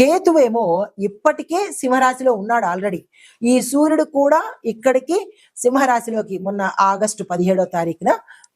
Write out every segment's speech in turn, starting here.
కేతువేమో ఇప్పటికే సింహరాశిలో ఉన్నాడు ఆల్రెడీ ఈ సూర్యుడు కూడా ఇక్కడికి సింహరాశిలోకి మొన్న ఆగస్టు పదిహేడో తారీఖున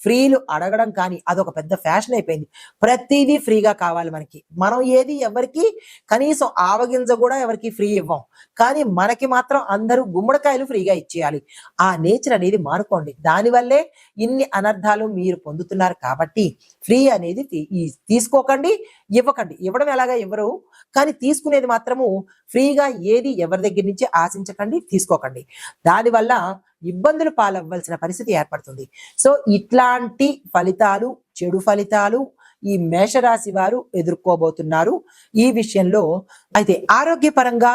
ఫ్రీలు అడగడం కానీ అదొక పెద్ద ఫ్యాషన్ అయిపోయింది. ప్రతిదీ ఫ్రీగా కావాలి మనకి. మనం ఏది ఎవరికి కనీసం ఆవగింజ కూడా ఎవరికి ఫ్రీ ఇవ్వం. కానీ మనకి మాత్రం అందరూ గుమ్మడికాయలు ఫ్రీగా ఇచ్చేయాలి. ఆ నేచర్ అనేది మానుకోండి దానివల్లే ఇన్ని అనర్థాలు మీరు పొందుతున్నారు కాబట్టి ఫ్రీ అనేది తీ- తీసుకోకండి. ఇవ్వకండి. ఇవ్వడం ఎలాగా ఇవ్వరు? కానీ తీసుకునేది మాత్రము ఫ్రీగా ఏది ఎవరి దగ్గర నుంచి ఆశించకండి తీసుకోకండి. దానివల్ల ఇబ్బందులు పాలవ్వాల్సిన పరిస్థితి ఏర్పడుతుంది. సో ఇట్లాంటి ఫలితాలు చెడు ఫలితాలు ఈ మేషరాశి వారు ఎదుర్కోబోతున్నారు. ఈ విషయంలో అయితే ఆరోగ్యపరంగా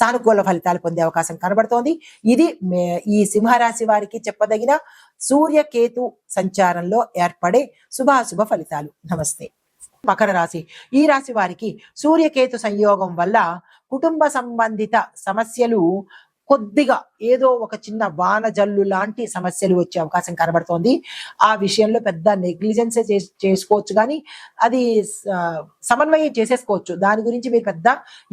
సానుకూల ఫలితాలు పొందే అవకాశం కనబడుతోంది. ఇది ఈ సింహరాశి వారికి చెప్పదగిన సూర్యకేతు సంచారంలో ఏర్పడే శుభాశుభ ఫలితాలు. నమస్తే. మకర రాశి. ఈ రాశి వారికి సూర్యకేతు సంయోగం వల్ల కుటుంబ సంబంధిత సమస్యలు కొద్దిగా ఏదో ఒక చిన్న వాన జల్లు లాంటి సమస్యలు వచ్చే అవకాశం కనబడుతోంది. ఆ విషయంలో పెద్ద నెగ్లిజెన్స్ చేసుకోవచ్చు కానీ అది సమన్వయం చేసేసుకోవచ్చు. దాని గురించి మీరు పెద్ద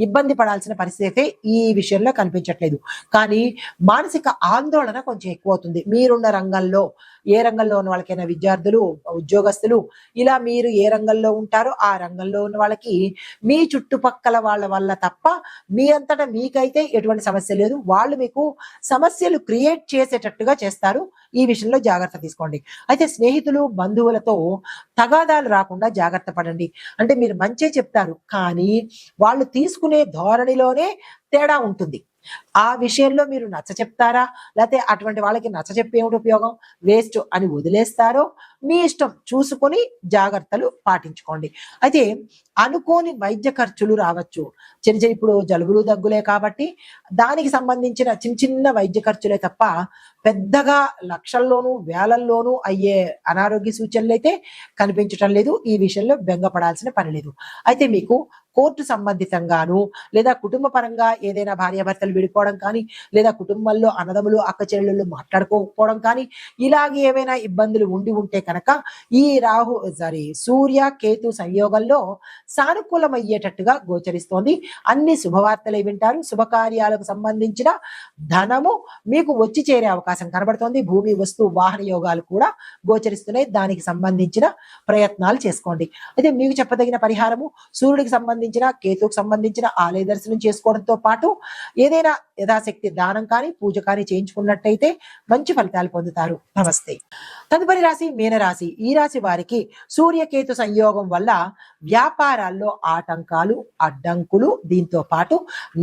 ఇబ్బంది పడాల్సిన పరిస్థితి అయితే ఈ విషయంలో కనిపించట్లేదు. కానీ మానసిక ఆందోళన కొంచెం ఎక్కువ అవుతుంది మీరున్న రంగంలో ఏ రంగంలో ఉన్న వాళ్ళకైనా విద్యార్థులు ఉద్యోగస్తులు ఇలా మీరు ఏ రంగంలో ఉంటారో ఆ రంగంలో ఉన్న వాళ్ళకి మీ చుట్టుపక్కల వాళ్ళ వల్ల తప్ప మీ అంతటా మీకైతే ఎటువంటి సమస్య లేదు. వాళ్ళు మీకు సమస్యలు క్రియేట్ చేసేటట్టుగా చేస్తారు. ఈ విషయంలో జాగ్రత్త తీసుకోండి. అయితే స్నేహితులు బంధువులతో తగాదాలు రాకుండా జాగ్రత్త పడండి. అంటే మీరు మంచే చెప్తారు కానీ వాళ్ళు తీసుకునే ధోరణిలోనే తేడా ఉంటుంది. ఆ విషయంలో మీరు నచ్చ చెప్తారా? లేకపోతే అటువంటి వాళ్ళకి నచ్చ చెప్పి ఏమిటి ఉపయోగం? వేస్ట్ అని వదిలేస్తారో? మీ ఇష్టం చూసుకొని జాగ్రత్తలు పాటించుకోండి. అయితే అనుకోని వైద్య ఖర్చులు రావచ్చు. చిన్న చిన్న ఇప్పుడు జలుబులు దగ్గులే కాబట్టి దానికి సంబంధించిన చిన్న చిన్న వైద్య ఖర్చులే తప్ప పెద్దగా లక్షల్లోనూ వేలల్లోనూ అయ్యే అనారోగ్య సూచనలు అయితే కనిపించటం లేదు. ఈ విషయంలో బెంగపడాల్సిన పని లేదు. అయితే మీకు కోర్టు సంబంధితంగాను లేదా కుటుంబ పరంగా ఏదైనా భార్యాభర్తలు విడిపోవడం కానీ లేదా కుటుంబంలో అన్నదమ్ములు అక్క చెల్లెళ్ళు మాట్లాడుకోకపోవడం కానీ ఇలాగే ఏవైనా ఇబ్బందులు ఉండి ఉంటే కనుక ఈ రాహు సారీ సూర్య కేతు సంయోగంలో సానుకూలమయ్యేటట్టుగా గోచరిస్తోంది. అన్ని శుభవార్తలే వింటారు. శుభకార్యాలకు సంబంధించిన ధనము మీకు వచ్చి చేరే అవకాశం కనబడుతోంది. భూమి వస్తు వాహన యోగాలు కూడా గోచరిస్తున్నాయి. దానికి సంబంధించిన ప్రయత్నాలు చేసుకోండి. అయితే మీకు చెప్పదగిన పరిహారము సూర్యుడికి సంబంధించి సంబంధించిన కేతుకు సంబంధించిన ఆలయ దర్శనం చేసుకోవడంతో పాటు ఏదైనా యథాశక్తి దానం కానీ పూజ కానీ చేయించుకున్నట్టయితే మంచి ఫలితాలు పొందుతారు. నమస్తే. తదుపరి రాశి మీనరాశి. ఈ రాశి వారికి సూర్యకేతు సంయోగం వల్ల వ్యాపారాల్లో ఆటంకాలు అడ్డంకులు దీంతో పాటు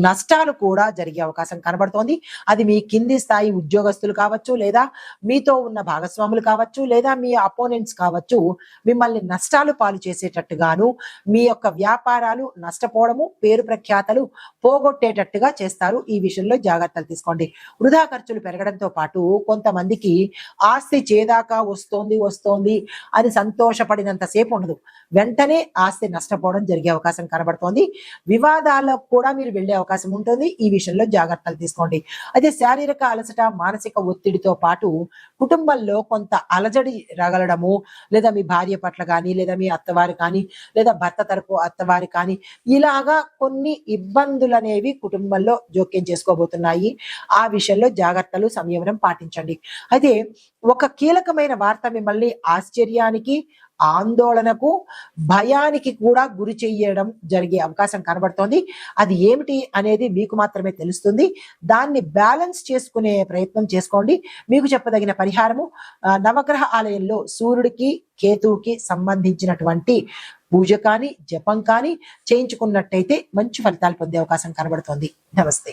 నష్టాలు కూడా జరిగే అవకాశం కనబడుతోంది. అది మీ కింది స్థాయి ఉద్యోగస్తులు కావచ్చు లేదా మీతో ఉన్న భాగస్వాములు కావచ్చు లేదా మీ అపోనెంట్స్ కావచ్చు మిమ్మల్ని నష్టాలు పాలు చేసేటట్టుగాను మీ యొక్క వ్యాపారాలు నష్టపోవడము పేరు ప్రఖ్యాతలు పోగొట్టేటట్టుగా చేస్తారు. ఈ విషయంలో జాగ్రత్తలు తీసుకోండి. వృధా ఖర్చులు పెరగడంతో పాటు కొంతమందికి ఆస్తి చేదాకా వస్తోంది వస్తోంది అని సంతోషపడినంత సేపు ఉండదు. వెంటనే ఆస్తి నష్టపోవడం జరిగే అవకాశం కనబడుతోంది. వివాదాలకు కూడా మీరు వెళ్ళే అవకాశం ఉంటుంది. ఈ విషయంలో జాగ్రత్తలు తీసుకోండి. అయితే శారీరక అలసట మానసిక ఒత్తిడితో పాటు కుటుంబంలో కొంత అలజడి రగలడము లేదా మీ భార్య పట్ల కానీ లేదా మీ అత్తవారు కానీ లేదా భర్త తరపు అత్తవారి కానీ ఇలాగా కొన్ని ఇబ్బందులు అనేవి కుటుంబంలో జోక్యం చేసుకోబోతున్నాయి. ఆ విషయంలో జాగ్రత్తలు సంయమనం పాటించండి. అయితే ఒక కీలకమైన వార్త మిమ్మల్ని ఆశ్చర్యానికి ఆందోళనకు భయానికి కూడా గురి చేయడం జరిగే అవకాశం కనబడుతోంది. అది ఏమిటి అనేది మీకు మాత్రమే తెలుస్తుంది. దాన్ని బ్యాలెన్స్ చేసుకునే ప్రయత్నం చేసుకోండి. మీకు చెప్పదగిన పరిహారము నవగ్రహ ఆలయంలో సూర్యుడికి కేతువుకి సంబంధించినటువంటి పూజ కానీ జపం కానీ చేయించుకున్నట్టయితే మంచి ఫలితాలు పొందే అవకాశం కనబడుతోంది. నమస్తే.